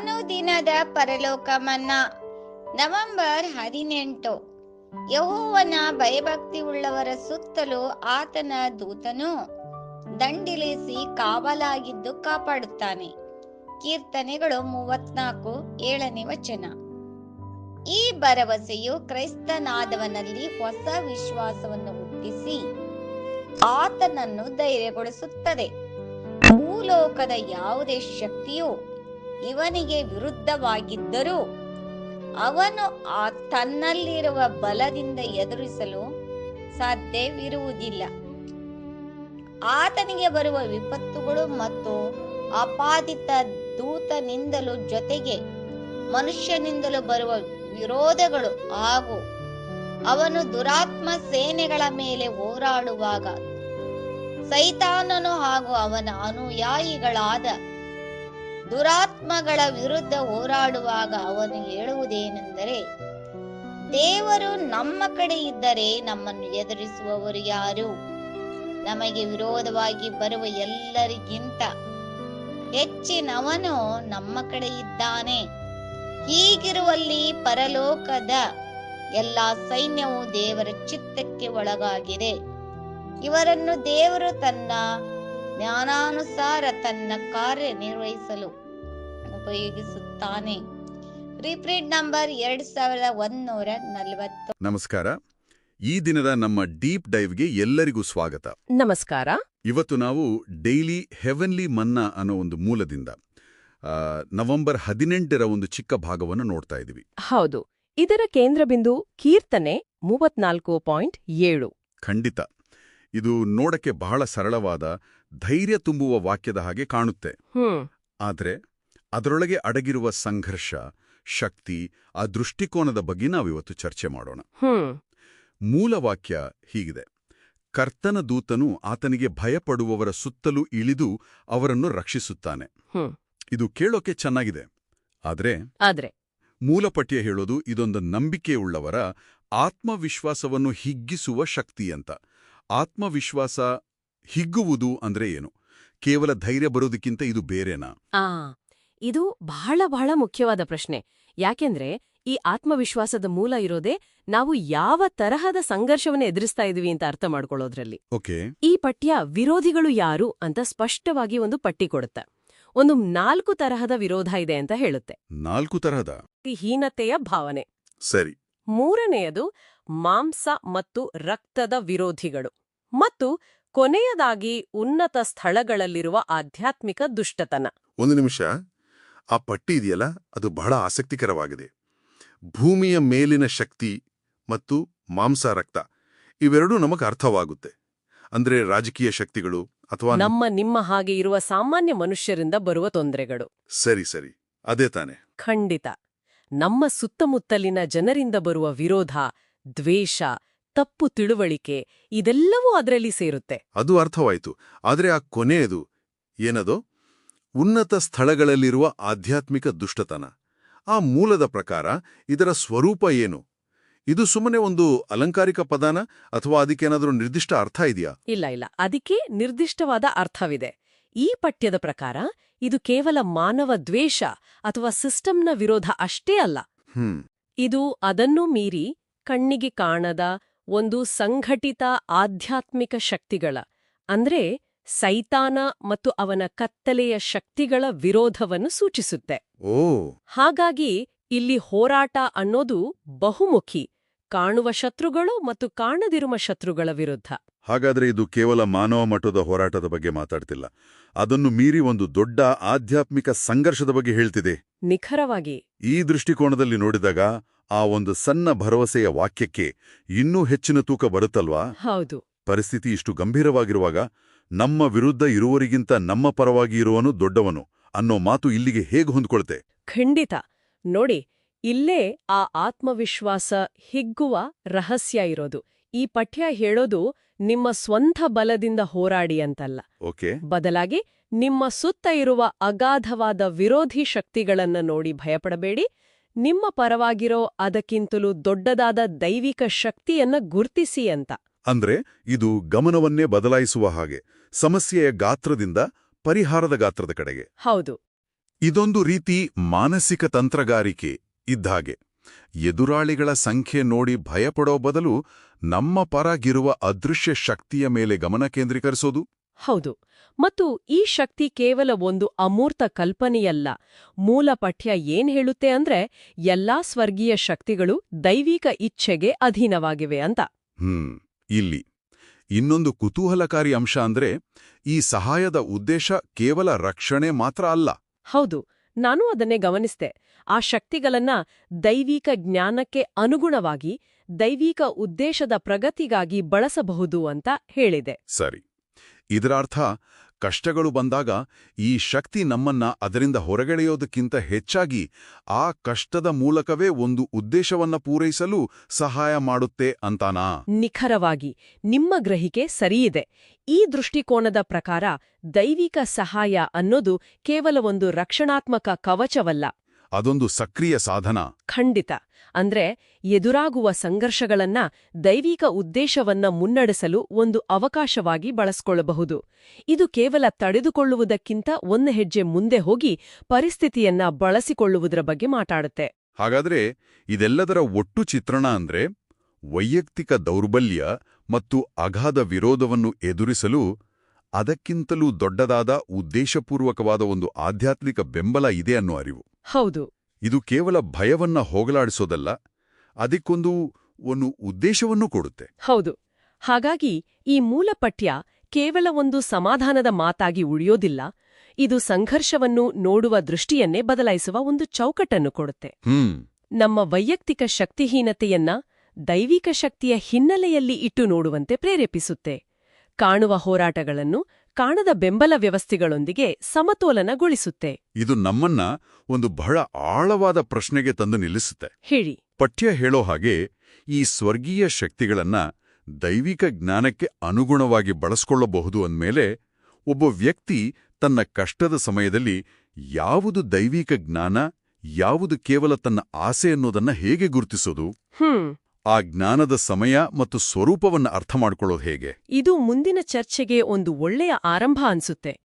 ಅನುದಿನದ ಪರಲೋಕ ಮನ್ನಾ ನವೆಂಬರ್ ಹದಿನೆಂಟು. ಯಹೋವನ ಭಯಭಕ್ತಿ ಉಳ್ಳವರ ಸುತ್ತಲೂ ಆತನ ದೂತನು ದಂಡಿಲಿಸಿ ಕಾವಲಾಗಿದ್ದು ಕಾಪಾಡುತ್ತಾನೆ ಕೀರ್ತನೆಗಳು ಮೂವತ್ನಾಲ್ಕು, ಏಳನೇ ವಚನ. ಈ ಭರವಸೆಯು ಕ್ರೈಸ್ತನಾದವನಲ್ಲಿ ಹೊಸ ವಿಶ್ವಾಸವನ್ನು ಹುಟ್ಟಿಸಿ ಆತನನ್ನು ಧೈರ್ಯಗೊಳಿಸುತ್ತದೆ. ಭೂಲೋಕದ ಯಾವುದೇ ಶಕ್ತಿಯು ಇವನಿಗೆ ವಿರುದ್ಧವಾಗಿದ್ದರೂ ಅವನು ಆ ತನ್ನಲ್ಲಿರುವ ಬಲದಿಂದ ಎದುರಿಸಲು ಸಾಧ್ಯವಿರುವುದಿಲ್ಲ. ಆತನಿಗೆ ಬರುವ ವಿಪತ್ತುಗಳು ಮತ್ತು ಅಪಾದಿತ ದೂತನಿಂದಲೂ ಜೊತೆಗೆ ಮನುಷ್ಯನಿಂದಲೂ ಬರುವ ವಿರೋಧಗಳು ಹಾಗೂ ಅವನು ದುರಾತ್ಮ ಸೇನೆಗಳ ಮೇಲೆ ಹೋರಾಡುವಾಗ ಸೈತಾನನು ಹಾಗೂ ಅವನ ಅನುಯಾಯಿಗಳಾದ ದುರಾತ್ಮಗಳ ವಿರುದ್ಧ ಹೋರಾಡುವಾಗ ಅವನು ಹೇಳುವುದೇನೆಂದರೆ, ದೇವರು ನಮ್ಮ ಕಡೆ ಇದ್ದರೆ ನಮ್ಮನ್ನು ಎದುರಿಸುವವರು ಯಾರು? ನಮಗೆ ವಿರೋಧವಾಗಿ ಬರುವ ಎಲ್ಲರಿಗಿಂತ ಹೆಚ್ಚಿನವನು ನಮ್ಮ ಕಡೆ ಇದ್ದಾನೆ. ಹೀಗಿರುವಲ್ಲಿ ಪರಲೋಕದ ಎಲ್ಲ ಸೈನ್ಯವು ದೇವರ ಚಿತ್ತಕ್ಕೆ ಒಳಗಾಗಿದೆ. ಇವರನ್ನು ದೇವರು ತನ್ನ ಜ್ಞಾನಾನುಸಾರ ತನ್ನ ಕಾರ್ಯ ನಿರ್ವಹಿಸಲು ಉಪಯೋಗಿಸುತ್ತಾನೆ. ರಿಪ್ರೀಟ್ ನಂಬರ್ ಎರಡ್ ಸಾವಿರದ ಒಂದೂರ ನಲವತ್ತು. ನಮಸ್ಕಾರ. ಈ ದಿನದ ನಮ್ಮ ಡೀಪ್ ಡೈವ್ಗೆ ಎಲ್ಲರಿಗೂ ಸ್ವಾಗತ. ನಮಸ್ಕಾರ. ಇವತ್ತು ನಾವು ಡೈಲಿ ಹೆವನ್ಲಿ ಮನ್ನಾ ಅನ್ನೋ ಒಂದು ಮೂಲದಿಂದ ಆ, ನವೆಂಬರ್ ಹದಿನೆಂಟರ ಒಂದು ಚಿಕ್ಕ ಭಾಗವನ್ನು ನೋಡ್ತಾ ಇದ್ದೀವಿ. ಹೌದು. ಇದರ ಕೇಂದ್ರಬಿಂದು ಕೀರ್ತನೆ ಮೂವತ್ನಾಲ್ಕು ಪಾಯಿಂಟ್ ಏಳು. ಖಂಡಿತ. ಇದು ನೋಡಕ್ಕೆ ಬಹಳ ಸರಳವಾದ ಧೈರ್ಯ ತುಂಬುವ ವಾಕ್ಯದ ಹಾಗೆ ಕಾಣುತ್ತೆ. ಆದರೆ ಅದರೊಳಗೆ ಅಡಗಿರುವ ಸಂಘರ್ಷ ಶಕ್ತಿ ಆ ದೃಷ್ಟಿಕೋನದ ಬಗ್ಗೆ ನಾವಿವತ್ತು ಚರ್ಚೆ ಮಾಡೋಣ. ಹ್ಮ್. ಮೂಲವಾಕ್ಯ ಹೀಗಿದೆ. ಕರ್ತನ ದೂತನು ಆತನಿಗೆ ಭಯಪಡುವವರ ಸುತ್ತಲೂ ಇಳಿದು ಅವರನ್ನು ರಕ್ಷಿಸುತ್ತಾನೆ. ಇದು ಕೇಳೋಕೆ ಚೆನ್ನಾಗಿದೆ. ಆದರೆ ಆದ್ರೆ ಮೂಲಪಠ್ಯ ಹೇಳೋದು ಇದೊಂದು ನಂಬಿಕೆಯುಳ್ಳವರ ಆತ್ಮವಿಶ್ವಾಸವನ್ನು ಹಿಗ್ಗಿಸುವ ಶಕ್ತಿ ಅಂತ. ಆತ್ಮವಿಶ್ವಾಸ ಹಿಗ್ಗುವುದು ಅಂದ್ರೆ ಏನು? ಕೇವಲ ಧೈರ್ಯ ಬರೋದಕ್ಕಿಂತ ಇದು ಬೇರೆನಾ? ಆ ಇದು ಬಹಳ ಬಹಳ ಮುಖ್ಯವಾದ ಪ್ರಶ್ನೆ. ಯಾಕೆಂದ್ರೆ ಈ ಆತ್ಮವಿಶ್ವಾಸದ ಮೂಲ ಇರೋದೇ ನಾವು ಯಾವ ತರಹದ ಸಂಘರ್ಷವನ್ನು ಎದುರಿಸ್ತಾ ಇದೀವಿ ಅಂತ ಅರ್ಥ ಮಾಡ್ಕೊಳ್ಳೋದ್ರಲ್ಲಿ. ಓಕೆ. ಈ ಪಠ್ಯ ವಿರೋಧಿಗಳು ಯಾರು ಅಂತ ಸ್ಪಷ್ಟವಾಗಿ ಒಂದು ಪಟ್ಟಿ ಕೊಡುತ್ತೆ. ಒಂದು ನಾಲ್ಕು ತರಹದ ವಿರೋಧ ಇದೆ ಅಂತ ಹೇಳುತ್ತೆ. ನಾಲ್ಕು ತರಹದ? ಹೀನತೆಯ ಭಾವನೆ. ಸರಿ. ಮೂರನೆಯದು ಮಾಂಸ ಮತ್ತು ರಕ್ತದ ವಿರೋಧಿಗಳು. ಮತ್ತು ಕೊನೆಯದಾಗಿ ಉನ್ನತ ಸ್ಥಳಗಳಲ್ಲಿರುವ ಆಧ್ಯಾತ್ಮಿಕ ದುಷ್ಟತನ. ಒಂದು ನಿಮಿಷ. ಆ ಪಟ್ಟಿ ಇದೆಯಲ್ಲ? ಅದು ಬಹಳ ಆಸಕ್ತಿಕರವಾಗಿದೆ. ಭೂಮಿಯ ಮೇಲಿನ ಶಕ್ತಿ ಮತ್ತು ಮಾಂಸ ರಕ್ತ ಇವೆರಡೂ ನಮಗೆ ಅರ್ಥವಾಗುತ್ತೆ. ಅಂದ್ರೆ ರಾಜಕೀಯ ಶಕ್ತಿಗಳು ಅಥವಾ ನಮ್ಮ ನಿಮ್ಮ ಹಾಗೆ ಇರುವ ಸಾಮಾನ್ಯ ಮನುಷ್ಯರಿಂದ ಬರುವ ತೊಂದರೆಗಳು. ಸರಿ ಸರಿ. ಅದೇ ತಾನೆ. ಖಂಡಿತ. ನಮ್ಮ ಸುತ್ತಮುತ್ತಲಿನ ಜನರಿಂದ ಬರುವ ವಿರೋಧ ದ್ವೇಷ ತಪ್ಪು ತಿಳುವಳಿಕೆ ಇದೆಲ್ಲವೂ ಅದರಲ್ಲಿ ಸೇರುತ್ತೆ. ಅದು ಅರ್ಥವಾಯಿತು. ಆದರೆ ಆ ಕೊನೆಯದು ಏನದು? ಉನ್ನತ ಸ್ಥಳಗಳಲ್ಲಿರುವ ಆಧ್ಯಾತ್ಮಿಕ ದುಷ್ಟತನ. ಆ ಮೂಲದ ಪ್ರಕಾರ ಇದರ ಸ್ವರೂಪ ಏನು? ಇದು ಸುಮ್ಮನೆ ಒಂದು ಅಲಂಕಾರಿಕ ಪದಾನ ಅಥವಾ ಅದಕ್ಕೇನಾದ್ರೂ ನಿರ್ದಿಷ್ಟ ಅರ್ಥ ಇದೆಯಾ? ಇಲ್ಲ ಇಲ್ಲ. ಅದಕ್ಕೆ ನಿರ್ದಿಷ್ಟವಾದ ಅರ್ಥವಿದೆ. ಈ ಪಠ್ಯದ ಪ್ರಕಾರ ಇದು ಕೇವಲ ಮಾನವ ದ್ವೇಷ ಅಥವಾ ಸಿಸ್ಟಮ್ನ ವಿರೋಧ ಅಷ್ಟೇ ಅಲ್ಲ. ಹ್ಮ್. ಇದು ಅದನ್ನೂ ಮೀರಿ ಕಣ್ಣಿಗೆ ಕಾಣದ ಒಂದು ಸಂಘಟಿತ ಆಧ್ಯಾತ್ಮಿಕ ಶಕ್ತಿಗಳ ಅಂದ್ರೆ ಸೈತಾನ ಮತ್ತು ಅವನ ಕತ್ತಲೆಯ ಶಕ್ತಿಗಳ ವಿರೋಧವನ್ನು ಸೂಚಿಸುತ್ತೆ. ಓ. ಹಾಗಾಗಿ ಇಲ್ಲಿ ಹೋರಾಟ ಅನ್ನೋದು ಬಹುಮುಖಿ ಕಾಣುವ ಶತ್ರುಗಳು ಮತ್ತು ಕಾಣದಿರುವ ಶತ್ರುಗಳ ವಿರುದ್ಧ. ಹಾಗಾದ್ರೆ ಇದು ಕೇವಲ ಮಾನವ ಮಟ್ಟದ ಹೋರಾಟದ ಬಗ್ಗೆ ಮಾತಾಡ್ತಿಲ್ಲ. ಅದನ್ನು ಮೀರಿ ಒಂದು ದೊಡ್ಡ ಆಧ್ಯಾತ್ಮಿಕ ಸಂಘರ್ಷದ ಬಗ್ಗೆ ಹೇಳ್ತಿದೆ. ನಿಖರವಾಗಿ. ಈ ದೃಷ್ಟಿಕೋನದಲ್ಲಿ ನೋಡಿದಾಗ ಆ ಒಂದು ಸಣ್ಣ ಭರವಸೆಯ ವಾಕ್ಯಕ್ಕೆ ಇನ್ನೂ ಹೆಚ್ಚಿನ ತೂಕ ಬರುತ್ತಲ್ವಾ? ಹೌದು. ಪರಿಸ್ಥಿತಿ ಇಷ್ಟು ಗಂಭೀರವಾಗಿರುವಾಗ ನಮ್ಮ ವಿರುದ್ಧ ಇರುವರಿಗಿಂತ ನಮ್ಮ ಪರವಾಗಿ ಇರುವನು ದೊಡ್ಡವನು ಅನ್ನೋ ಮಾತು ಇಲ್ಲಿಗೆ ಹೇಗೆ ಹೊಂದ್ಕೊಳ್ತೆ? ಖಂಡಿತ. ನೋಡಿ ಇಲ್ಲೇ ಆ ಆತ್ಮವಿಶ್ವಾಸ ಹಿಗ್ಗುವ ರಹಸ್ಯ ಇರೋದು. ಈ ಪಠ್ಯ ಹೇಳೋದು ನಿಮ್ಮ ಸ್ವಂತ ಬಲದಿಂದ ಹೋರಾಡಿ ಅಂತಲ್ಲ. ಓಕೆ. ಬದಲಾಗಿ ನಿಮ್ಮ ಸುತ್ತ ಇರುವ ಅಗಾಧವಾದ ವಿರೋಧಿ ಶಕ್ತಿಗಳನ್ನ ನೋಡಿ ಭಯಪಡಬೇಡಿ. ನಿಮ್ಮ ಪರವಾಗಿರೋ ಅದಕ್ಕಿಂತಲೂ ದೊಡ್ಡದಾದ ದೈವಿಕ ಶಕ್ತಿಯನ್ನ ಗುರ್ತಿಸಿ ಅಂತ. ಅಂದ್ರೆ ಇದು ಗಮನವನ್ನೇ ಬದಲಾಯಿಸುವ ಹಾಗೆ ಸಮಸ್ಯೆಯ ಗಾತ್ರದಿಂದ ಪರಿಹಾರದ ಗಾತ್ರದ ಕಡೆಗೆ. ಹೌದು. ಇದೊಂದು ರೀತಿ ಮಾನಸಿಕ ತಂತ್ರಗಾರಿಕೆ ಇದ್ದಾಗೆ ಎದುರಾಳಿಗಳ ಸಂಖ್ಯೆ ನೋಡಿ ಭಯಪಡೋ ಬದಲು ನಮ್ಮ ಪರಾಗಿರುವ ಅದೃಶ್ಯ ಶಕ್ತಿಯ ಮೇಲೆ ಗಮನ ಕೇಂದ್ರೀಕರಿಸೋದು. ಹೌದು. ಮತ್ತು ಈ ಶಕ್ತಿ ಕೇವಲ ಒಂದು ಅಮೂರ್ತ ಕಲ್ಪನೆಯಲ್ಲ. ಮೂಲ ಪಠ್ಯ ಏನ್ ಹೇಳುತ್ತೆ ಅಂದ್ರೆ ಎಲ್ಲಾ ಸ್ವರ್ಗೀಯ ಶಕ್ತಿಗಳು ದೈವಿಕ ಇಚ್ಛೆಗೆ ಅಧೀನವಾಗಿವೆ ಅಂತ. ಹ್ಮ್ ಇಲ್ಲಿ. ಇನ್ನೊಂದು ಕುತೂಹಲಕಾರಿ ಅಂಶ ಅಂದ್ರೆ ಈ ಸಹಾಯದ ಉದ್ದೇಶ ಕೇವಲ ರಕ್ಷಣೆ ಮಾತ್ರ ಅಲ್ಲ. ಹೌದು ನಾನು ಅದನ್ನೇ ಗಮನಿಸ್ದೆ. ಆ ಶಕ್ತಿಗಳನ್ನ ದೈವಿಕ ಜ್ಞಾನಕ್ಕೆ ಅನುಗುಣವಾಗಿ ದೈವಿಕ ಉದ್ದೇಶದ ಪ್ರಗತಿಗಾಗಿ ಬಳಸಬಹುದು ಅಂತ ಹೇಳಿದೆ. ಸರಿ. ಇದರ ಅರ್ಥ ಕಷ್ಟಗಳು ಬಂದಾಗ ಈ ಶಕ್ತಿ ನಮ್ಮನ್ನ ಅದರಿಂದ ಹೊರಗೆಳೆಯೋದಕ್ಕಿಂತ ಹೆಚ್ಚಾಗಿ ಆ ಕಷ್ಟದ ಮೂಲಕವೇ ಒಂದು ಉದ್ದೇಶವನ್ನ ಪೂರೈಸಲು ಸಹಾಯ ಮಾಡುತ್ತೆ ಅಂತಾನಾ? ನಿಖರವಾಗಿ, ನಿಮ್ಮ ಗ್ರಹಿಕೆ ಸರಿಯಿದೆ. ಈ ದೃಷ್ಟಿಕೋನದ ಪ್ರಕಾರ ದೈವಿಕ ಸಹಾಯ ಅನ್ನೋದು ಕೇವಲ ಒಂದು ರಕ್ಷಣಾತ್ಮಕ ಕವಚವಲ್ಲ. ಅದೊಂದು ಸಕ್ರಿಯ ಸಾಧನ. ಖಂಡಿತ. ಅಂದ್ರೆ ಎದುರಾಗುವ ಸಂಘರ್ಷಗಳನ್ನ ದೈವಿಕ ಉದ್ದೇಶವನ್ನ ಮುನ್ನಡೆಸಲು ಒಂದು ಅವಕಾಶವಾಗಿ ಬಳಸ್ಕೊಳ್ಳಬಹುದು ಇದು ಕೇವಲ ತಡೆದುಕೊಳ್ಳುವುದಕ್ಕಿಂತ ಒಂದು ಹೆಜ್ಜೆ ಮುಂದೆ ಹೋಗಿ ಪರಿಸ್ಥಿತಿಯನ್ನ ಬಳಸಿಕೊಳ್ಳುವುದರ ಬಗ್ಗೆ ಮಾತಾಡುತ್ತೆ. ಹಾಗಾದ್ರೆ ಇದೆಲ್ಲದರ ಒಟ್ಟು ಚಿತ್ರಣ ಅಂದ್ರೆ ವೈಯಕ್ತಿಕ ದೌರ್ಬಲ್ಯ ಮತ್ತು ಅಗಾಧ ವಿರೋಧವನ್ನು ಎದುರಿಸಲು ಅದಕ್ಕಿಂತಲೂ ದೊಡ್ಡದಾದ ಉದ್ದೇಶಪೂರ್ವಕವಾದ ಒಂದು ಆಧ್ಯಾತ್ಮಿಕ ಬೆಂಬಲ ಇದೆ ಅನ್ನೋ ಅರಿವು. ಹೌದು. ಇದು ಕೇವಲ ಭಯವನ್ನ ಹೋಗಲಾಡಿಸೋದಲ್ಲ ಅದಕ್ಕೊಂದು ಒಂದು ಉದ್ದೇಶವನ್ನು ಕೊಡುತ್ತೆ. ಹೌದು. ಹಾಗಾಗಿ ಈ ಮೂಲ ಪಠ್ಯ ಕೇವಲ ಒಂದು ಸಮಾಧಾನದ ಮಾತಾಗಿ ಉಳಿಯೋದಿಲ್ಲ ಇದು ಸಂಘರ್ಷವನ್ನು ನೋಡುವ ದೃಷ್ಟಿಯನ್ನೇ ಬದಲಾಯಿಸುವ ಒಂದು ಚೌಕಟ್ಟನ್ನು ಕೊಡುತ್ತೆ. ನಮ್ಮ ವೈಯಕ್ತಿಕ ಶಕ್ತಿಹೀನತೆಯನ್ನ ದೈವಿಕ ಶಕ್ತಿಯ ಹಿನ್ನೆಲೆಯಲ್ಲಿ ಇಟ್ಟು ನೋಡುವಂತೆ ಪ್ರೇರೇಪಿಸುತ್ತೆ. ಕಾಣುವ ಹೋರಾಟಗಳನ್ನು ಕಾಣದ ಬೆಂಬಲ ವ್ಯವಸ್ಥೆಗಳೊಂದಿಗೆ ಸಮತೋಲನಗೊಳಿಸುತ್ತೆ. ಇದು ನಮ್ಮನ್ನ ಒಂದು ಬಹಳ ಆಳವಾದ ಪ್ರಶ್ನೆಗೆ ತಂದು ನಿಲ್ಲಿಸುತ್ತೆ. ಹೇಳಿ. ಪಠ್ಯ ಹೇಳೋ ಹಾಗೆ ಈ ಸ್ವರ್ಗೀಯ ಶಕ್ತಿಗಳನ್ನ ದೈವಿಕ ಜ್ಞಾನಕ್ಕೆ ಅನುಗುಣವಾಗಿ ಬಳಸ್ಕೊಳ್ಳಬಹುದು ಅಂದ್ಮೇಲೆ ಒಬ್ಬ ವ್ಯಕ್ತಿ ತನ್ನ ಕಷ್ಟದ ಸಮಯದಲ್ಲಿ ಯಾವುದು ದೈವಿಕ ಜ್ಞಾನ ಯಾವುದು ಕೇವಲ ತನ್ನ ಆಸೆ ಅನ್ನೋದನ್ನ ಹೇಗೆ ಗುರುತಿಸೋದು? ಹ್ಮ್. ಆ ಜ್ಞಾನದ ಸಮಯ ಮತ್ತು ಸ್ವರೂಪವನ್ನು ಅರ್ಥ ಮಾಡ್ಕೊಳ್ಳೋದು ಹೇಗೆ? ಇದು ಮುಂದಿನ ಚರ್ಚೆಗೆ ಒಂದು ಒಳ್ಳೆಯ ಆರಂಭ ಅನ್ಸುತ್ತೆ.